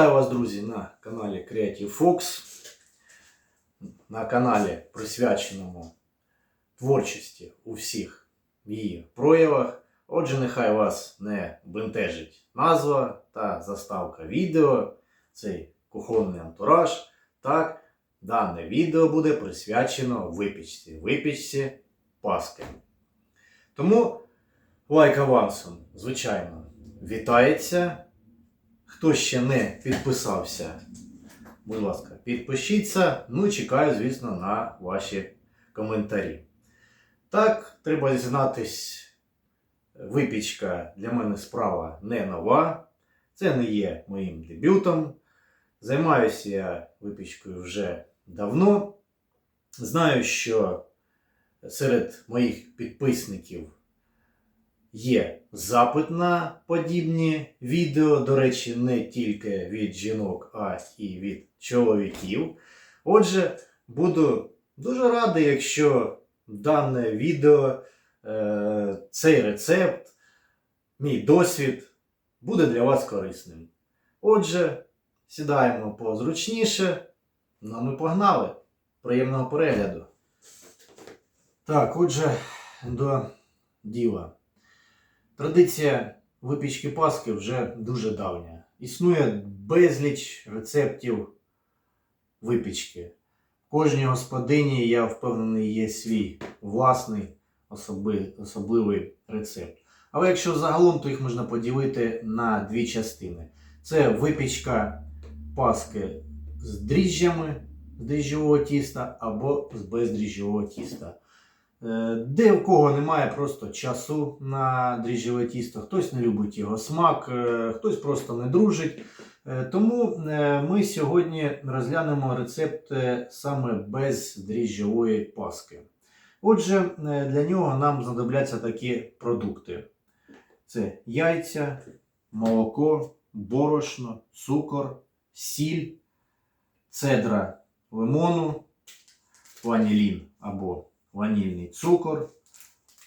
Вітаю вас, друзі, на каналі Creative Fox, на каналі, присвяченому творчості у всіх її проявах. Отже, нехай вас не бентежить назва та заставка відео, цей кухонний антураж. Так, дане відео буде присвячено випічці, випічці Паски. Тому лайк авансом, звичайно, вітається. Хто ще не підписався, будь ласка, підпишіться. Ну чекаю, звісно, на ваші коментарі. Так, треба зізнатись, випічка для мене справа не нова. Це не є моїм дебютом. Займаюся я випічкою вже давно. Знаю, що серед моїх підписників є запит на подібні відео, до речі, не тільки від жінок, а і від чоловіків. Отже, буду дуже радий, якщо дане відео, е, цей рецепт, мій досвід буде для вас корисним. Отже, сідаємо позручніше. Ну, ми погнали. Приємного перегляду. Так, отже, до діла. Традиція випічки Паски вже дуже давня. Існує безліч рецептів випічки. Кожній господині, я впевнений, є свій власний особи- особливий рецепт. Але якщо загалом, то їх можна поділити на дві частини. Це випічка паски з дріжджами з дріжджового тіста або з бездріжджового тіста. Е, Де у кого немає просто часу на дріжджове тісто, хтось не любить його смак, е, хтось просто не дружить. Е, Тому ми сьогодні розглянемо рецепт саме без дріжджової паски. Отже, для нього нам знадобляться такі продукти: це яйця, молоко, борошно, цукор, сіль, цедра лимону, ванілін або ванільний цукор,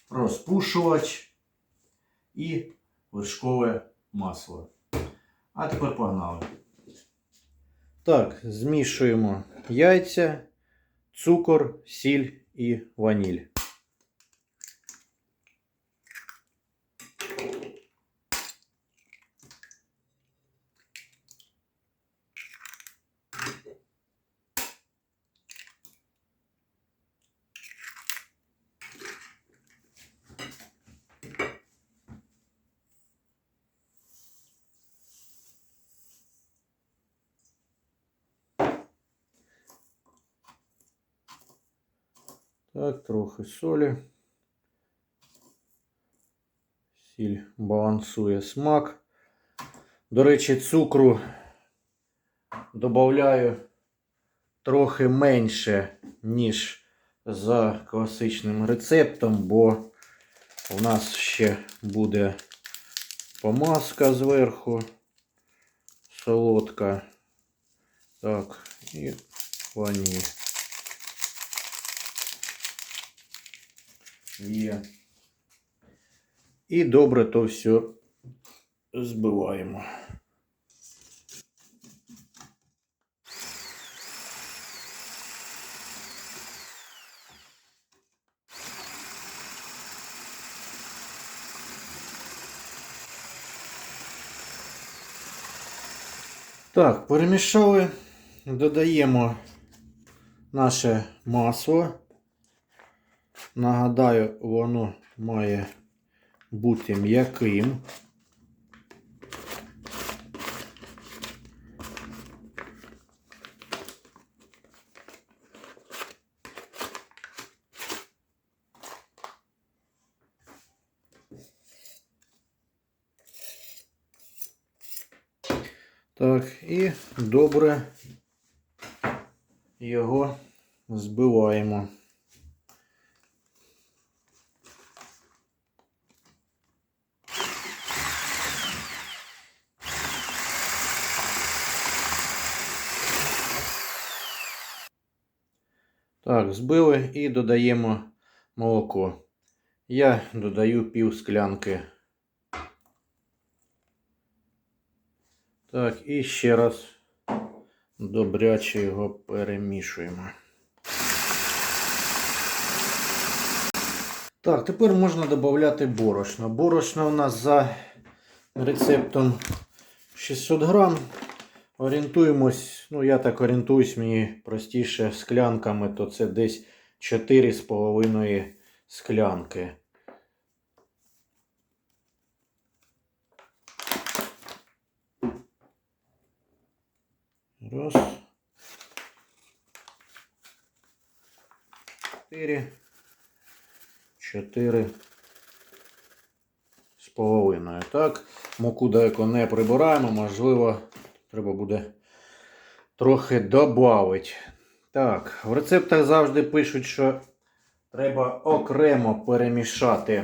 розпушувач і вершкове масло. А тепер погнали. Так, змішуємо яйця, цукор, сіль і ваніль. Так, трохи солі. Сіль балансує смак. До речі, цукру додаю трохи менше, ніж за класичним рецептом, бо у нас ще буде помазка зверху, солодка. Так, і ваніль. Є. І добре то все збиваємо. Так, перемішали, додаємо наше масло. Нагадаю, воно має бути м'яким. Так, і добре його збиваємо. Так, збили і додаємо молоко. Я додаю пів склянки. Так, і ще раз добряче його перемішуємо. Так, тепер можна додати борошно. Борошно у нас за рецептом 600 грам. Орієнтуємось, ну я так орієнтуюсь, мені простіше склянками, то це десь 4,5 склянки. Раз. Чотири. Чотири. З половиною. Так. Муку далеко не прибираємо, можливо, треба буде трохи додати. Так, в рецептах завжди пишуть, що треба окремо перемішати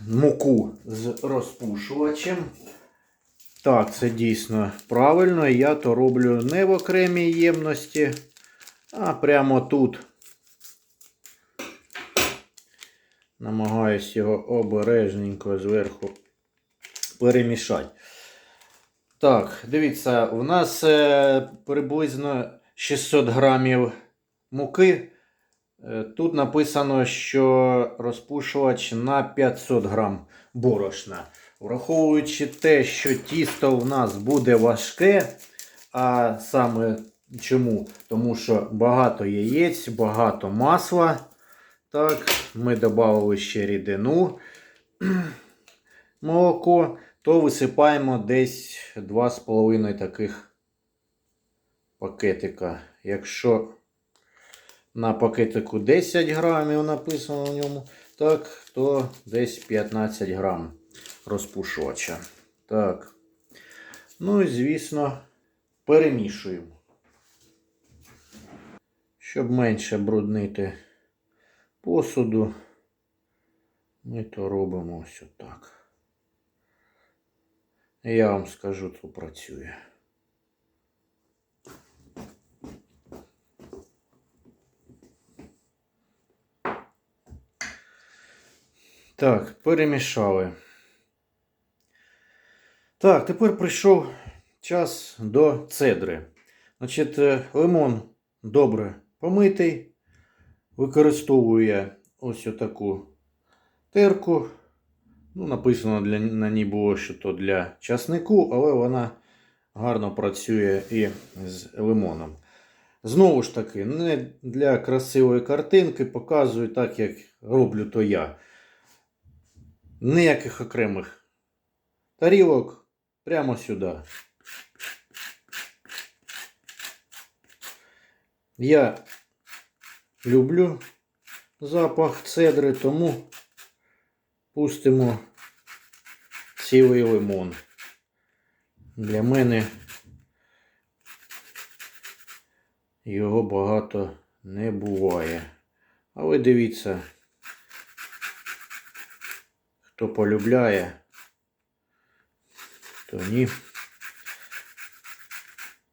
муку з розпушувачем. Так, це дійсно правильно. Я то роблю не в окремій ємності, а прямо тут. Намагаюсь його обережненько зверху перемішати. Так, дивіться, у нас е, приблизно 600 грамів муки. Е, Тут написано, що розпушувач на 500 грам борошна. Враховуючи те, що тісто в нас буде важке, а саме чому? Тому що багато яєць, багато масла. Так, ми додали ще рідину молоко, то висипаємо десь 2,5 таких пакетика. Якщо на пакетику 10 грамів написано в ньому, так, то десь 15 грам розпушувача. Так. Ну і, звісно, перемішуємо. Щоб менше бруднити посуду, ми то робимо ось отак. Я вам скажу, то працює. Так, перемішали. Так, тепер прийшов час до цедри. Значить, е, лимон добре помитий. Використовую я ось отаку терку. Ну, написано для, на ній було, що то для часнику, але вона гарно працює і з лимоном. Знову ж таки, не для красивої картинки показую так, як роблю то я. Ніяких окремих тарілок прямо сюди. Я люблю запах цедри, тому пустимо цілий лимон. Для мене його багато не буває. Але дивіться, хто полюбляє, то ні.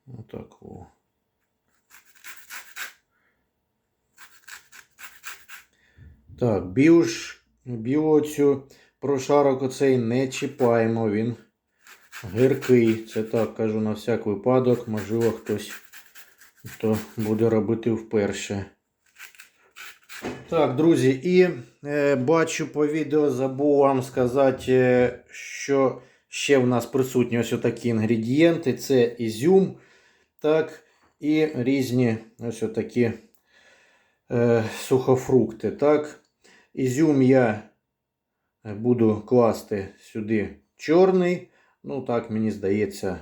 Отак о. Так, білж, білу цю прошарок оцей не чіпаємо, він гіркий. Це так кажу на всяк випадок, можливо, хтось то буде робити вперше. Так, друзі, і е, бачу по відео, забув вам сказати, е, що ще в нас присутні ось такі інгредієнти. Це ізюм, так, і різні ось такі е, сухофрукти. Так. Ізюм я буду класти сюди чорний. Ну, так, мені здається,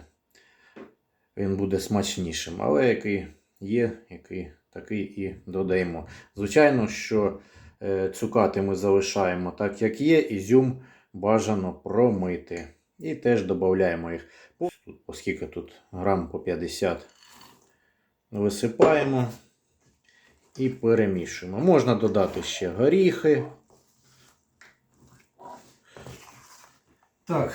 він буде смачнішим. Але який є, який такий і додаємо. Звичайно, що е, цукати ми залишаємо так, як є, ізюм бажано промити. І теж додаємо їх. Тут, оскільки тут грам по 50 висипаємо і перемішуємо. Можна додати ще горіхи. Так,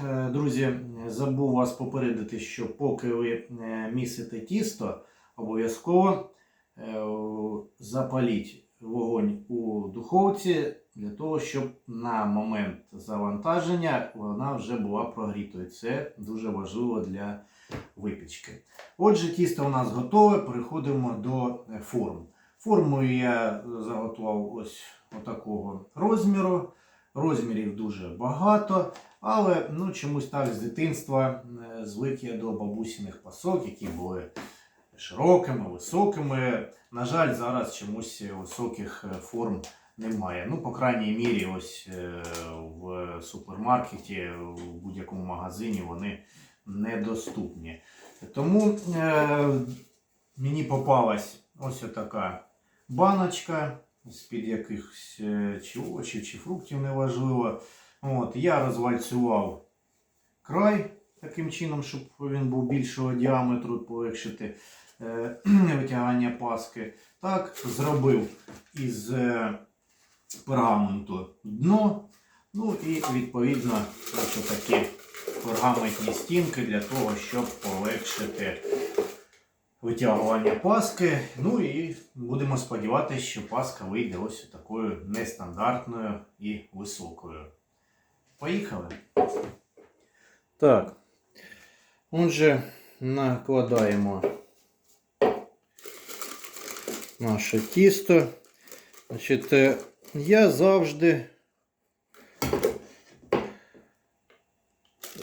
е, друзі, забув вас попередити, що поки ви е, місите тісто, обов'язково е, запаліть вогонь у духовці для того, щоб на момент завантаження вона вже була прогрітою. Це дуже важливо для випічки. Отже, тісто у нас готове. Переходимо до форм. Форму я заготував ось отакого розміру. Розмірів дуже багато, але ну, чомусь так з дитинства е, звик я до бабусіних пасок, які були широкими, високими. На жаль, зараз чомусь високих е, форм немає. Ну, по крайній мірі, ось е, в супермаркеті, в будь-якому магазині вони недоступні. Тому е, мені попалась ось така баночка з-під якихось е, чи овочів, чи фруктів, неважливо. От, я розвальцював край таким чином, щоб він був більшого діаметру, полегшити е, витягання паски. Так, зробив із е, пергаменту дно. Ну і відповідно такі пергаментні стінки для того, щоб полегшити витягування паски. Ну і будемо сподіватися, що паска вийде ось такою нестандартною і високою. Поїхали. Так. Отже, накладаємо наше тісто. Значить, е, я завжди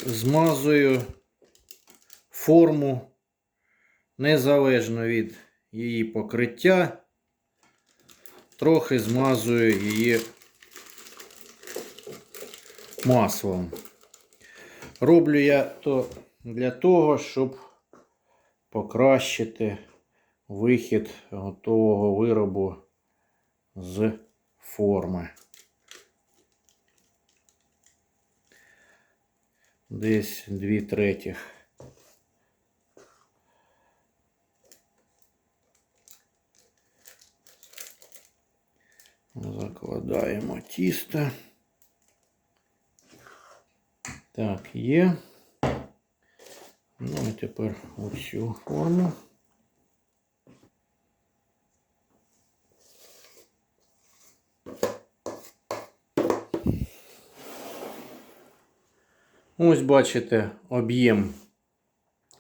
змазую форму незалежно від її покриття, трохи змазую її маслом. Роблю я то для того, щоб покращити вихід готового виробу з форми. Десь дві третіх. Тісто. Так, є. Ну і тепер оцю форму. Ось бачите об'єм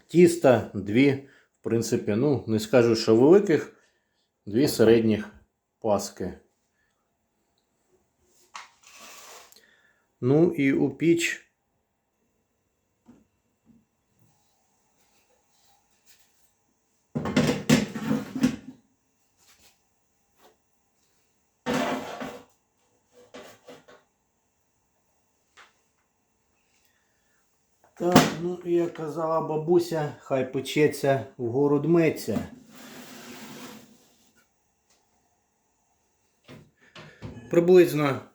тіста, дві, в принципі, ну, не скажу, що великих, дві середніх паски. Ну і у піч Так, ну і як казала бабуся, хай печеться вгору дметься. Приблизно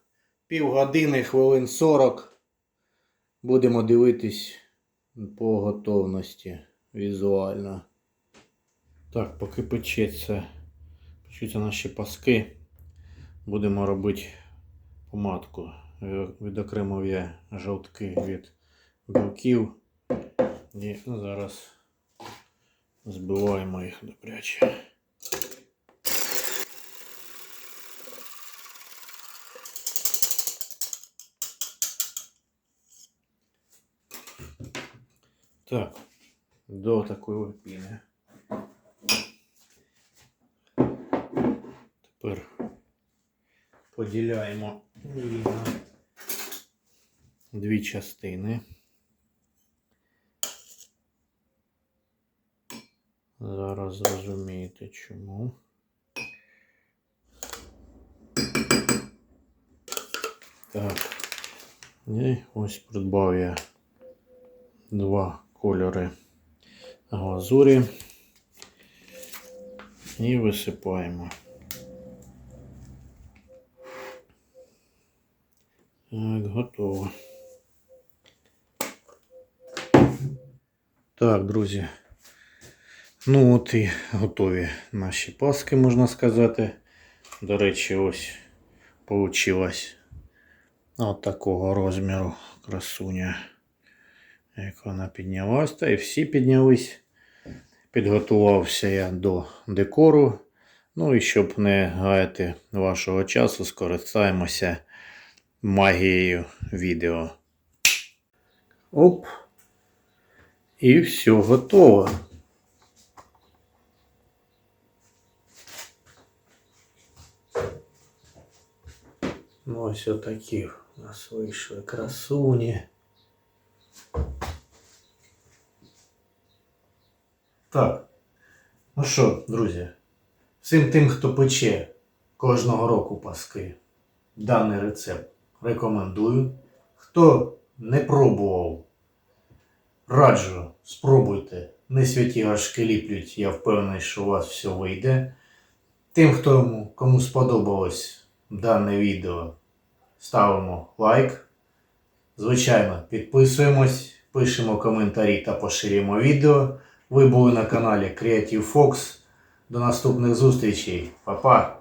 півгодини, хвилин 40 будемо дивитись по готовності візуально. Так, поки печеться, печуться наші паски, будемо робити помадку. Е, Відокремив я жовтки від білків. І зараз збиваємо їх добряче. Так, до такої піни. Тепер поділяємо її на дві частини. Зараз зрозумієте чому. Так. І ось придбав я два кольори глазурі і висипаємо. Так, готово. Так, друзі. Ну от і готові наші паски, можна сказати. До речі, ось получилась от такого розміру красуня. Як вона піднялась, та і всі піднялись. Підготувався я до декору. Ну і щоб не гаяти вашого часу, скористаємося магією відео. Оп. І все готово. Ну, ось отакі у нас вийшли красуні. Так. Ну що, друзі, всім тим, хто пече кожного року паски, даний рецепт рекомендую. Хто не пробував, раджу, спробуйте. Не святі гашки ліплють, я впевнений, що у вас все вийде. Тим, хто, кому сподобалось дане відео, ставимо лайк. Звичайно, підписуємось, пишемо коментарі та поширюємо відео. Ви були на каналі Creative Fox. До наступних зустрічей. Па-па!